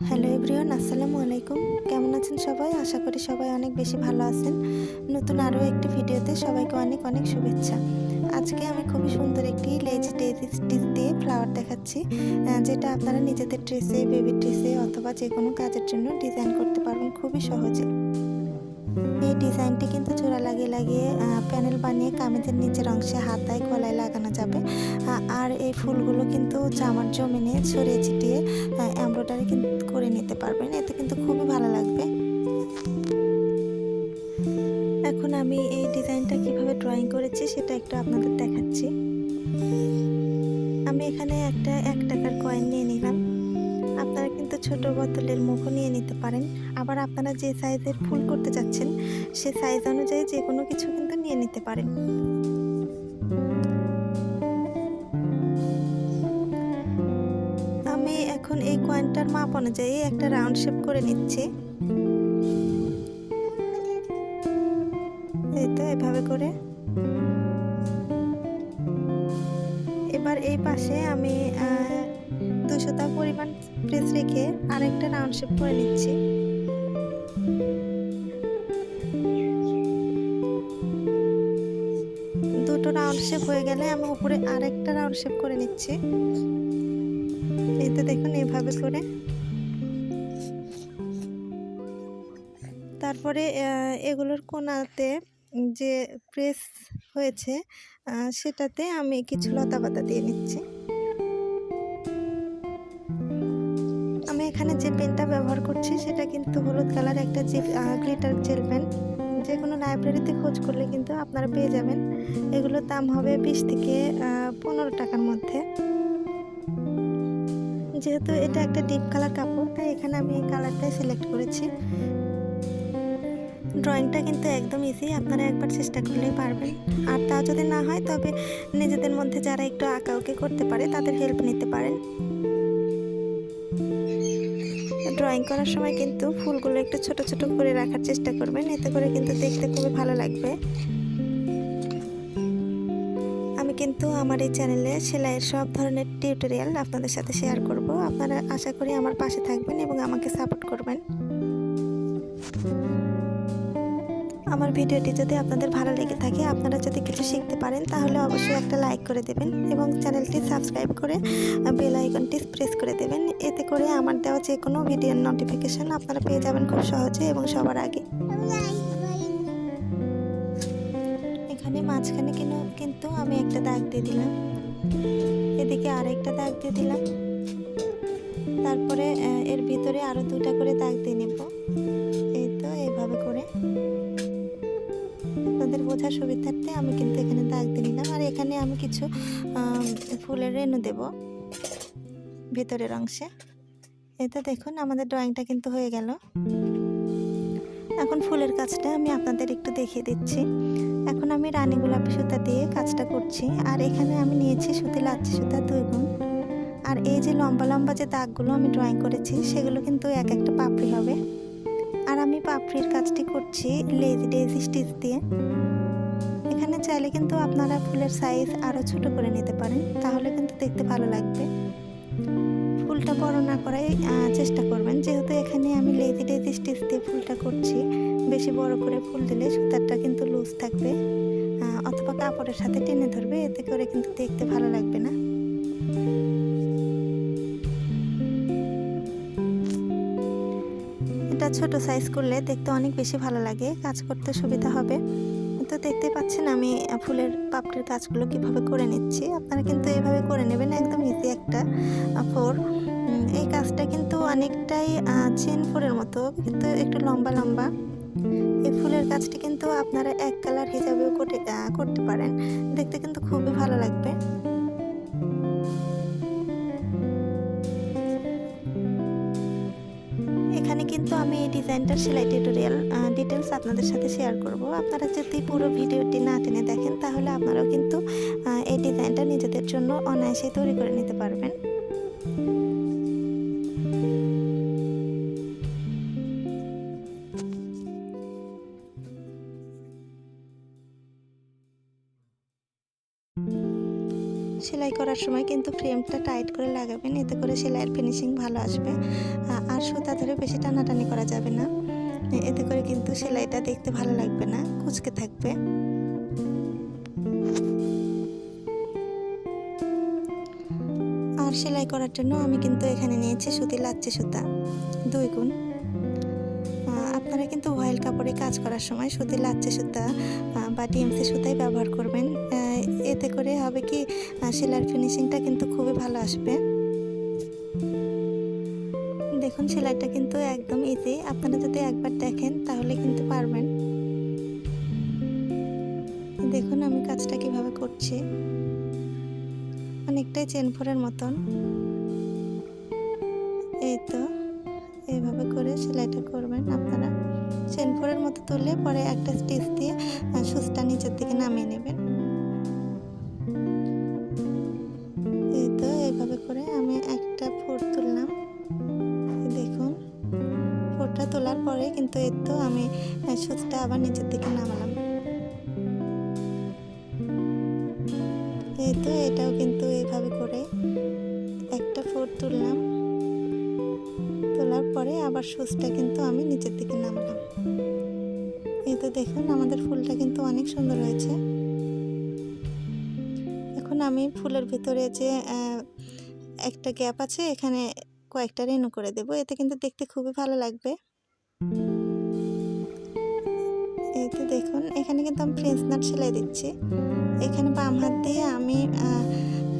Hello everyone, আসসালামু আলাইকুম। কেমন আছেন সবাই? আশা করি সবাই অনেক বেশি ভালো আছেন। নতুন আরও একটি ভিডিওতে সবাইকে অনেক অনেক শুভেচ্ছা। আজকে আমি খুবই সুন্দর একটি লেজ স্টিচ দিয়ে ফ্লাওয়ার দেখাচ্ছি যেটা আপনারা নিজেদের ড্রেসে বেবি ড্রেসে অথবা যে কোনো কাজের জন্য ডিজাইন করতে পারবেন। খুবই সহজে। লাগিয়ে প্যানেল বানিয়ে কামিজের নিচের অংশে হাতায় গলায় লাগানো যাবে। আর এই ফুলগুলো কিন্তু জামার জমিনে ছড়িয়ে ছিটিয়ে এমব্রয়ডারি করে নিতে পারবেন। এতে কিন্তু খুবই ভালো লাগবে। এখন আমি এই ডিজাইনটা কীভাবে ড্রয়িং করেছি সেটা একটু আপনাদের দেখাচ্ছি। আমি এখানে একটা, এক টাকার কয়েন নিয়ে নিলাম। ছোট বোতলের মুখও নিয়ে নিতে পারেন। আবার আপনারা যে সাইজের ফুল করতে যাচ্ছেন সে সাইজ অনুযায়ী যে কোনো কিছু কিন্তু নিয়ে নিতে পারেন। আমি এখন এই কয়েনটার মাপ অনুযায়ী একটা রাউন্ড শেপ করে নিচ্ছি। এই তো, এভাবে করে। এবার এই পাশে আমি দুশোটা পরিমাণ প্রেস রেখে আরেকটা রাউন্ড শেপ করে নিচ্ছি। দুটো রাউন্ড শেপ হয়ে গেলে আমি উপরে আরেকটা রাউন্ড শেপ করে নিচ্ছি। এতে দেখুন এভাবে করে। তারপরে এগুলোর কোনাতে যে প্রেস হয়েছে সেটাতে আমি কিছু লতা পাতা দিয়ে নিচ্ছি। এখানে যে পেনটা ব্যবহার করছি, সেটা কিন্তু হলুদ কালার একটা যে গ্লিটার জেল পেন যে কোনো লাইব্রেরিতে খোঁজ করলে কিন্তু আপনারা পেয়ে যাবেন। এগুলোর দাম হবে বিশ থেকে পনেরো টাকার মধ্যে। যেহেতু এটা একটা ডিপ কালার কাপড়, তাই এখানে আমি এই কালারটাই সিলেক্ট করেছি। ড্রয়িংটা কিন্তু একদম ইজি আপনারা একবার চেষ্টা করলেই পারবেন। আর তা যদি না হয়, তবে নিজেদের মধ্যে যারা একটু আঁকাউকি করতে পারে, তাদের হেল্প নিতে পারেন। ড্রয়িং করার সময় কিন্তু ফুলগুলো একটু ছোট ছোট করে রাখার চেষ্টা করবেন। এতে করে কিন্তু দেখতে খুবই ভালো লাগবে। আমি কিন্তু আমার এই চ্যানেলে সেলাইয়ের সব ধরনের টিউটোরিয়াল আপনাদের সাথে শেয়ার করব। আপনারা আশা করি আমার পাশে থাকবেন এবং আমাকে সাপোর্ট করবেন। আমার ভিডিওটি যদি আপনাদের ভালো লেগে থাকে, আপনারা যদি কিছু শিখতে পারেন, তাহলে অবশ্যই একটা লাইক করে দেবেন এবং চ্যানেলটি সাবস্ক্রাইব করে বেল আইকনটি প্রেস করে দেবেন। এতে করে আমার দেওয়া যে কোনো ভিডিওর নোটিফিকেশান আপনারা পেয়ে যাবেন খুব সহজে এবং সবার আগে। এখানে মাঝখানে কিন্তু আমি একটা দাগ দিয়ে দিলাম। এদিকে আরেকটা দাগ দিয়ে দিলাম। তারপরে এর ভিতরে আরও দুটা করে দাগ দিয়ে নেব। এই তো এইভাবে করে। আপনাদের বোঝার সুবিধার্থে আমি কিন্তু এখানে দাগ দিয়ে নিলাম। আর এখানে আমি কিছু ফুলের রেণু দেব ভিতরের অংশে। এটা দেখুন, আমাদের ড্রয়িংটা কিন্তু হয়ে গেল। এখন ফুলের কাজটা আমি আপনাদের একটু দেখিয়ে দিচ্ছি। এখন আমি রানী গোলাপি সুতা দিয়ে কাজটা করছি। আর এখানে আমি নিয়েছি সুতি লাচ্ছি সুতা দুই গুণ। আর এই যে লম্বা লম্বা যে দাগগুলো আমি ড্রয়িং করেছি, সেগুলো কিন্তু এক একটা পাপড়ি হবে। আর আমি পাপড়ির কাজটি করছি লেজি ডেজি স্টিচ দিয়ে। এখানে চাইলে কিন্তু আপনারা ফুলের সাইজ আরও ছোট করে নিতে পারেন। তাহলে কিন্তু দেখতে ভালো লাগবে। ফুলটা বড় না করাই চেষ্টা করবেন। যেহেতু এখানে আমি লেজি ডেজি স্টিচ দিয়ে ফুলটা করছি, বেশি বড় করে ফুল দিলে সুতারটা কিন্তু লুজ থাকবে অথবা কাপড়ের সাথে টেনে ধরবে, এতে করে কিন্তু দেখতে ভালো লাগবে না। এটা ছোট সাইজ করলে দেখতে অনেক বেশি ভালো লাগে, কাজ করতে সুবিধা হবে। তো দেখতে পাচ্ছেন আমি ফুলের পাপড়ির কাজগুলো কীভাবে করে নিচ্ছি। আপনারা কিন্তু এভাবে করে নেবেন, একদম ইজি একটা ফোর এই কাজটা কিন্তু অনেকটাই চেন ফুলের মতো, কিন্তু একটু লম্বা লম্বা। এই ফুলের কাজটি কিন্তু আপনারা এক কালার হিসাবেও করতে পারেন। দেখতে কিন্তু খুবই ভালো লাগবে। এখানে কিন্তু আমি এই ডিজাইনটার সেলাই টিউটোরিয়াল ডিটেলস আপনাদের সাথে শেয়ার করব। আপনারা যদি পুরো ভিডিওটি না টেনে দেখেন, তাহলে আপনারাও কিন্তু এই ডিজাইনটা নিজেদের জন্য অনায়াসে তৈরি করে নিতে পারবেন। করার সময় কিন্তু ফ্রেমটা টাইট করে লাগাবেন। এতে করে সেলাইয়ের ফিনিশিং ভালো আসবে। আর সুতা ধরে বেশি টানাটানি করা যাবে না। এতে করে কিন্তু সেলাইটা দেখতে ভালো লাগবে না, কুচকে থাকবে। আর সেলাই করার জন্য আমি কিন্তু এখানে নিয়েছি সুতি লাচ্ছি সুতা, দুই গুণ। আপনারা কিন্তু ভয়েল কাপড়ে কাজ করার সময় সুতি লাচ্ছি সুতা বা ডিএমসি সুতাই ব্যবহার করবেন। এতে করে হবে কি সেলাইয়ের ফিনিশিংটা কিন্তু খুবই ভালো আসবে। দেখুন, সেলাইটা কিন্তু একদম ইজি আপনারা যদি একবার দেখেন, তাহলে কিন্তু পারবেন। দেখুন, আমি কাজটা কীভাবে করছি। অনেকটাই চেন ফোরের মতন। এই তো এইভাবে করে সেলাইটা করবেন আপনারা। চেন ফোরের মতো তুললে পরে একটা স্টিচ দিয়ে সুচটা নিচের দিকে নামিয়ে নেবেন। কিন্তু এই তো আমি সুচটা আবার নিচের দিকে নামালাম। এই তো এটাও কিন্তু এইভাবে করে একটা ফোর তুললাম। তোলার পরে আবার সুচটা কিন্তু আমি নিচের দিকে নামালাম। এই তো দেখুন আমাদের ফুলটা কিন্তু অনেক সুন্দর হয়েছে। এখন আমি ফুলের ভিতরে যে একটা গ্যাপ আছে, এখানে কয়েকটা রেনু করে দেব। এতে কিন্তু দেখতে খুবই ভালো লাগবে। তো দেখুন, এখানে কিন্তু আমি ফ্রেঞ্চ নাট সেলাই দিচ্ছি। এখানে বাম হাত দিয়ে আমি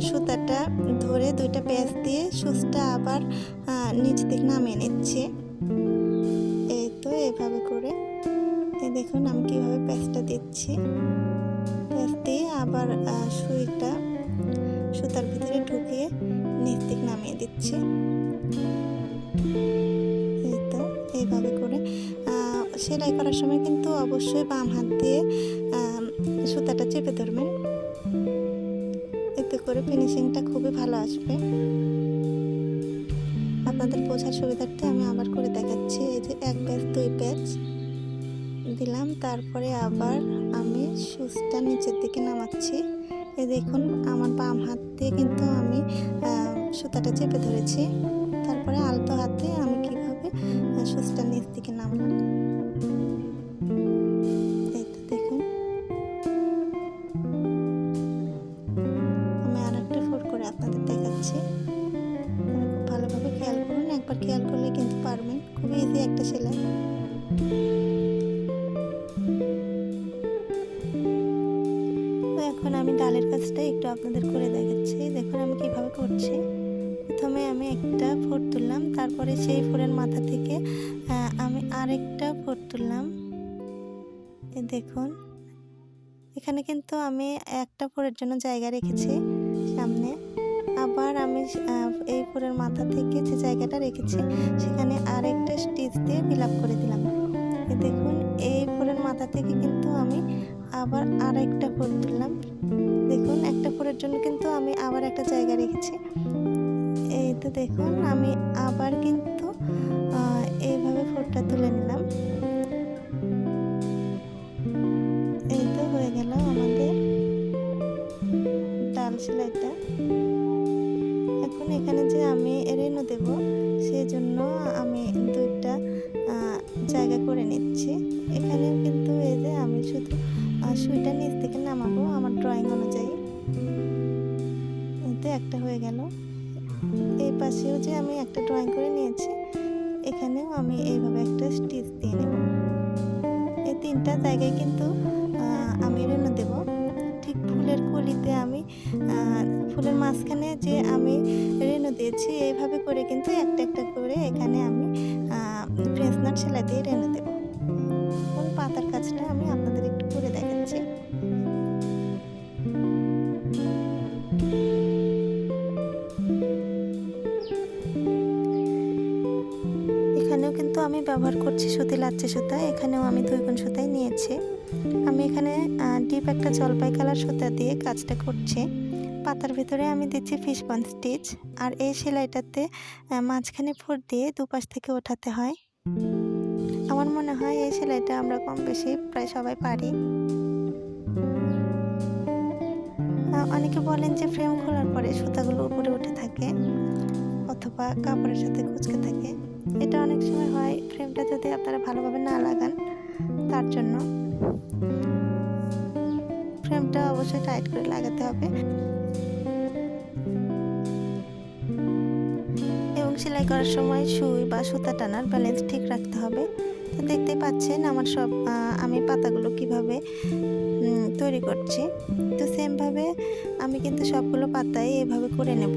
সুতাটা ধরে দুইটা প্যাচ দিয়ে সুচটা আবার নিচ থেকে নামিয়ে নিচ্ছি। এই তো এভাবে করে। দেখুন, আমি কীভাবে প্যাচটা দিচ্ছি। প্যাচ দিয়ে আবার সুইটা সুতার ভিতরে ঢুকিয়ে নিচ থেকে নামিয়ে দিচ্ছি। সেলাই করার সময় কিন্তু অবশ্যই বাম হাত দিয়ে সুতাটা চেপে ধরবেন। এতে করে ফিনিশিংটা খুবই ভালো আসবে। আপনাদের বোঝার সুবিধার্থে আমি আবার করে দেখাচ্ছি। এই যে এক প্যাচ দুই প্যাচ দিলাম। তারপরে আবার আমি সুচটা নিচের দিকে নামাচ্ছি। এই দেখুন, আমার বাম হাত দিয়ে কিন্তু আমি সুতাটা চেপে ধরেছি। তারপরে আলতো হাতে আমি কীভাবে সুচটা নিচ দিকে নামলাম। একবার খেয়াল করলে কিন্তু পারবেন। খুব ইজি একটা সেলাই। তো এখন আমি ডালের কাজটা একটু আপনাদের করে দেখাচ্ছি। দেখুন আমি কীভাবে করছি। প্রথমে আমি একটা ফোর তুললাম, তারপরে সেই ফোরের মাথা থেকে আমি আরেকটা ফোর তুললাম। এই দেখুন, এখানে কিন্তু আমি একটা ফোরের জন্য জায়গা রেখেছি সামনে। আবার আমি এই ফোরের মাথা থেকে যে জায়গাটা রেখেছি, সেখানে আরেকটা স্টিচ দিয়ে ফিল করে দিলাম। দেখুন, এই ফোরের মাথা থেকে কিন্তু আমি আবার আরেকটা ফোর তুললাম। দেখুন, একটা ফোরের জন্য কিন্তু আমি আবার একটা জায়গা রেখেছি। এই তো দেখুন, আমি একটা হয়ে গেল। এই পাশেও যে আমি একটা ড্রয়িং করে নিয়েছি, এখানেও আমি এইভাবে একটা স্টিচ দিয়ে নেব। এই তিনটা জায়গায় কিন্তু আমি রেনু দেব। ঠিক ফুলের কলিতে আমি ফুলের মাঝখানে যে আমি রেনু দিয়েছি, এইভাবে করে কিন্তু একটা একটা করে এখানে আমি ফ্রেঞ্চ নাট সেলাই দিয়ে রেনু দেব। কোন পাতার কাজটা আমি আপনাদের এখানেও কিন্তু আমি ব্যবহার করছি সুতি লাচ্ছি সুতা, এখানেও আমি দুই গুণ সুতাই নিয়েছি। আমি এখানে ডিপ একটা জলপাই কালার সুতা দিয়ে কাজটা করছি। পাতার ভিতরে আমি দিচ্ছি ফিশ বন স্টিচ আর এই সেলাইটাতে মাঝখানে ফুট দিয়ে দুপাশ থেকে ওঠাতে হয়। আমার মনে হয় এই সেলাইটা আমরা কম বেশি প্রায় সবাই পারি। অনেকে বলেন যে ফ্রেম খোলার পরে সুতাগুলো উপরে উঠে থাকে, অথবা কাপড়ের সাথে কুচকে থাকে। এটা অনেক সময় হয় ফ্রেমটা যদি আপনারা ভালোভাবে না লাগান, তার জন্য ফ্রেমটা অবশ্যই টাইট করে লাগাতে হবে। এবং সেলাই করার সময় সুই বা সুতা টানার ব্যালেন্স ঠিক রাখতে হবে। তো দেখতে পাচ্ছেন আমার সব আমি পাতাগুলো কীভাবে তৈরি করছি। তো সেমভাবে আমি কিন্তু সবগুলো পাতাই এভাবে করে নেব।